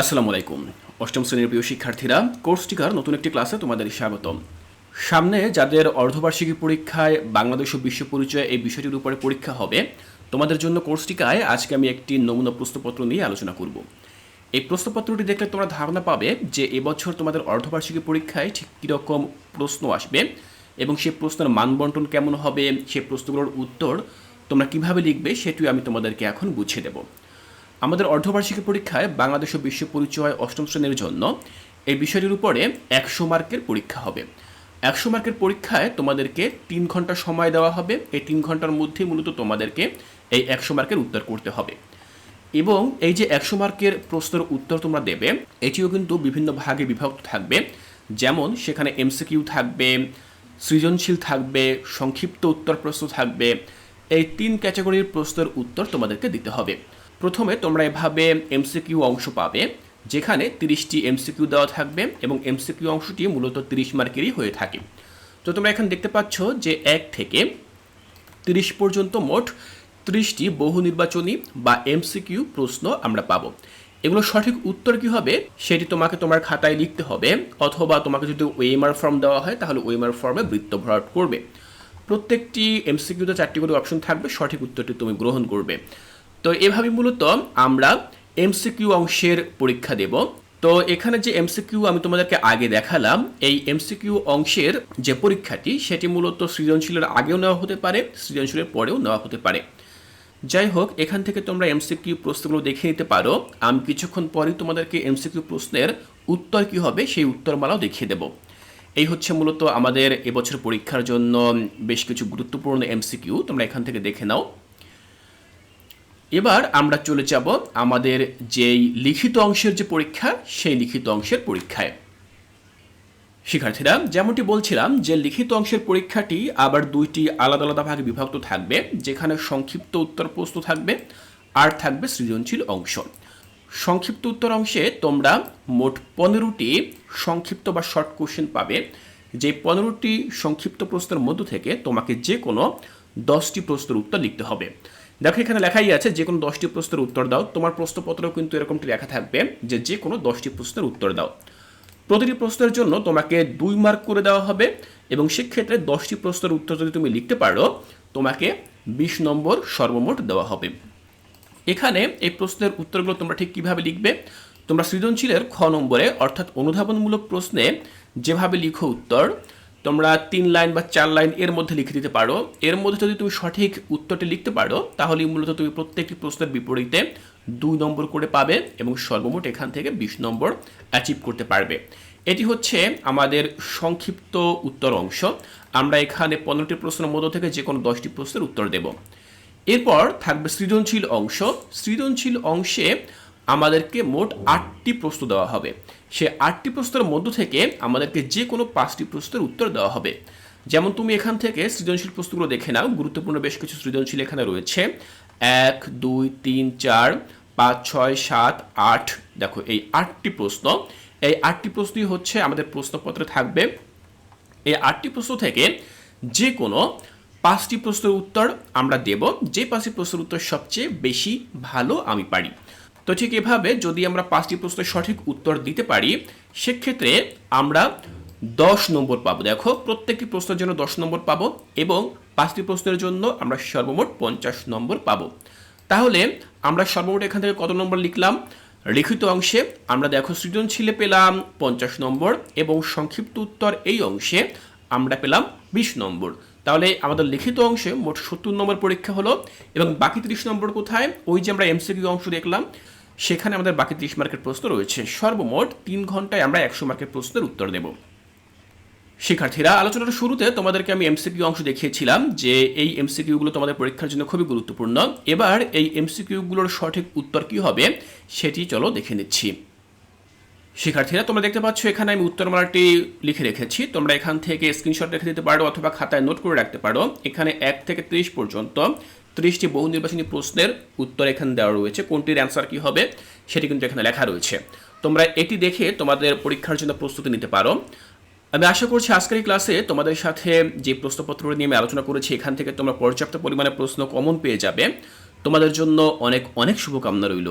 আসসালামু আলাইকুম। অষ্টম শ্রেণির প্রিয় শিক্ষার্থীরা, কোর্স টিকার নতুন একটি ক্লাসে তোমাদের স্বাগতম। সামনে যাদের অর্ধবার্ষিকী পরীক্ষায় বাংলাদেশ ও বিশ্ব পরিচয় এই বিষয়টির উপরে পরীক্ষা হবে, তোমাদের জন্য কোর্স টিকায় আজকে আমি একটি নমুনা প্রশ্নপত্র নিয়ে আলোচনা করব। এই প্রশ্নপত্রটি দেখলে তোমরা ধারণা পাবে যে এবছর তোমাদের অর্ধবার্ষিকী পরীক্ষায় ঠিক কীরকম প্রশ্ন আসবে এবং সেই প্রশ্নের মানবন্টন কেমন হবে সেই প্রশ্নগুলোর উত্তর তোমরা কীভাবে লিখবে সেটিও আমি তোমাদেরকে এখন বুঝিয়ে দেবো। আমাদের অর্ধবার্ষিকী পরীক্ষায় বাংলাদেশ ও বিশ্ব পরিচয় অষ্টম শ্রেণির জন্য এই বিষয়টির উপরে একশো মার্কের পরীক্ষা হবে। একশো মার্কের পরীক্ষায় তোমাদেরকে তিন ঘণ্টা সময় দেওয়া হবে। এই তিন ঘণ্টার মধ্যে মূলত তোমাদেরকে এই একশো মার্কের উত্তর করতে হবে। এবং এই যে একশো মার্কের প্রশ্নের উত্তর তোমরা দেবে, এটিও কিন্তু বিভিন্ন ভাগে বিভক্ত থাকবে। যেমন সেখানে এমসিকিউ থাকবে, সৃজনশীল থাকবে, সংক্ষিপ্ত উত্তর প্রশ্ন থাকবে। এই তিন ক্যাটাগরির প্রশ্নের উত্তর তোমাদেরকে দিতে হবে। প্রথমে তোমরা এভাবে এমসিকিউ অংশ পাবে, যেখানে তিরিশটি এমসিকিউ দেওয়া থাকবে এবং এমসিকিউ অংশটি মূলত তিরিশ মার্কেরই হয়ে থাকে। তো তোমরা এখানে দেখতে পাচ্ছ যে এক থেকে তিরিশ পর্যন্ত মোট ত্রিশটি বহু নির্বাচনী বা এমসিকিউ প্রশ্ন আমরা পাবো। এগুলো সঠিক উত্তর কি হবে, সেটি তোমাকে তোমার খাতায় লিখতে হবে, অথবা তোমাকে যদি ওয়েমার ফর্ম দেওয়া হয়, তাহলে ওয়েমার ফর্মে বৃত্ত ভরাট করবে। প্রত্যেকটি এমসিকিউতে চারটি করে অপশন থাকবে, সঠিক উত্তরটি তুমি গ্রহণ করবে। তো এভাবে মূলত আমরা এমসিকিউ অংশের পরীক্ষা দেব। তো এখানে যে এমসিকিউ আমি তোমাদেরকে আগে দেখালাম, এই এমসিকিউ অংশের যে পরীক্ষাটি, সেটি মূলত সৃজনশীলের আগেও নেওয়া হতে পারে, সৃজনশীলের পরেও নেওয়া হতে পারে। যাই হোক, এখান থেকে তোমরা এমসিকিউ প্রশ্নগুলো দেখে নিতে পারো। আমি কিছুক্ষণ পরেই তোমাদেরকে এমসিকিউ প্রশ্নের উত্তর কি হবে, সেই উত্তরমালাও দেখিয়ে দেব। এই হচ্ছে মূলত আমাদের এবছর পরীক্ষার জন্য বেশ কিছু গুরুত্বপূর্ণ এমসিকিউ তোমরা এখান থেকে দেখে নাও। এবার আমরা চলে যাব আমাদের যেই লিখিত অংশের যে পরীক্ষা, সেই লিখিত অংশের পরীক্ষায়। শিক্ষার্থীরা, যেমনটি বলছিলাম যে লিখিত অংশের পরীক্ষাটি আবার দুইটি আলাদা আলাদা ভাগে বিভক্ত থাকবে, যেখানে সংক্ষিপ্ত উত্তর প্রশ্ন থাকবে, আর থাকবে সৃজনশীল অংশ। সংক্ষিপ্ত উত্তর অংশে তোমরা মোট পনেরোটি সংক্ষিপ্ত বা শর্ট কোশ্চেন পাবে। যে পনেরোটি সংক্ষিপ্ত প্রশ্নের মধ্য থেকে তোমাকে যে কোনো দশটি প্রশ্নের উত্তর লিখতে হবে। দেখো, এখানে লেখাই আছে, যে কোনো দশটি প্রশ্নের উত্তর দাও। তোমার প্রশ্নপত্রেও কিন্তু এরকমটি লেখা থাকবে যে যে কোনো দশটি প্রশ্নের উত্তর দাও। প্রতিটি প্রশ্নের জন্য তোমাকে দুই মার্ক করে দেওয়া হবে এবং সেক্ষেত্রে দশটি প্রশ্নের উত্তর যদি তুমি লিখতে পারো, তোমাকে বিশ নম্বর সর্বমোট দেওয়া হবে। এখানে এই প্রশ্নের উত্তরগুলো তোমরা ঠিক কীভাবে লিখবে? তোমরা সৃজনশীলের খ নম্বরে অর্থাৎ অনুধাবনমূলক প্রশ্নে যেভাবে লিখো উত্তর তোমরা তিন লাইন বা চার লাইন এর মধ্যে লিখে দিতে পারো। এর মধ্যে যদি তুমি সঠিক উত্তরটি লিখতে পারো তাহলে মূলত তুমি প্রত্যেকটি প্রশ্নের বিপরীতে দুই নম্বর করে পাবে এবং সর্বমোট এখান থেকে বিশ নম্বর অ্যাচিভ করতে পারবে। এটি হচ্ছে আমাদের সংক্ষিপ্ত উত্তর অংশ। আমরা এখানে পনেরোটি প্রশ্নের মধ্য থেকে যে কোনো দশটি প্রশ্নের উত্তর দেব। এরপর থাকবে সৃজনশীল অংশ। সৃজনশীল অংশে আমাদেরকে মোট আটটি প্রশ্ন দেওয়া হবে। সে আটটি প্রশ্নের মধ্য থেকে আমাদেরকে যে কোনো পাঁচটি প্রশ্নের উত্তর দেওয়া হবে। যেমন তুমি এখান থেকে সৃজনশীল প্রশ্নগুলো দেখে নাও, গুরুত্বপূর্ণ বেশ কিছু সৃজনশীল এখানে রয়েছে। এক, দুই, তিন, চার, পাঁচ, ছয়, সাত, আট। দেখো, এই আটটি প্রশ্ন। এই আটটি প্রশ্নই হচ্ছে আমাদের প্রশ্নপত্রে থাকবে। এই আটটি প্রশ্ন থেকে যে কোনো পাঁচটি প্রশ্নের উত্তর আমরা দেব। যে পাঁচটি প্রশ্নের উত্তর সবচেয়ে বেশি ভালো আমি পারি। তো ঠিক এভাবে যদি আমরা পাঁচটি প্রশ্নের সঠিক উত্তর দিতে পারি, সেক্ষেত্রে আমরা দশ নম্বর পাবো। দেখো, প্রত্যেকটি প্রশ্নের জন্য দশ নম্বর পাবো এবং পাঁচটি প্রশ্নের জন্য আমরা সর্বমোট পঞ্চাশ নম্বর পাবো। তাহলে আমরা সর্বমোট এখান থেকে কত নম্বর লিখলাম? লিখিত অংশে আমরা দেখো সৃজনশীলে পেলাম পঞ্চাশ নম্বর এবং সংক্ষিপ্ত উত্তর এই অংশে আমরা পেলাম বিশ নম্বর। তাহলে আমাদের লিখিত অংশে মোট সত্তর নম্বর পরীক্ষা হলো এবং বাকি তিরিশ নম্বর কোথায়? ওই যে আমরা এমসিকিউ অংশ দেখলাম সেখানে আমাদের বাকি ত্রিশ মার্কের প্রশ্ন রয়েছে। সর্বমোট তিন ঘন্টায় আমরা একশো মার্কের প্রশ্নের উত্তর দেব। শিক্ষার্থীরা, আলোচনার শুরুতে তোমাদেরকে আমি এমসিকিউ অংশ দেখিয়েছিলাম যে এই এমসিকিউগুলো তোমাদের পরীক্ষার জন্য খুবই গুরুত্বপূর্ণ। এবার এই এমসিকিউগুলোর সঠিক উত্তর কি হবে সেটি চলো দেখে নিচ্ছি। শিক্ষার্থীরা, তোমরা দেখতে পাচ্ছ এখানে আমি উত্তরমালাটি লিখে রেখেছি। তোমরা এখান থেকে স্ক্রিনশট রেখে দিতে পারো অথবা খাতায় নোট করে রাখতে পারো। এখানে এক থেকে ত্রিশ পর্যন্ত ত্রিশটি বহু নির্বাচনী প্রশ্নের উত্তর এখানে দেওয়া রয়েছে। কোনটির অ্যান্সার কি হবে, সেটি কিন্তু এখানে লেখা রয়েছে। তোমরা এটি দেখে তোমাদের পরীক্ষার জন্য প্রস্তুতি নিতে পারো। আমি আশা করছি আজকের ক্লাসে তোমাদের সাথে যে প্রশ্নপত্র নিয়ে আমি আলোচনা করেছি, এখান থেকে তোমরা পর্যাপ্ত পরিমাণে প্রশ্ন কমন পেয়ে যাবে। তোমাদের জন্য অনেক অনেক শুভকামনা রইল।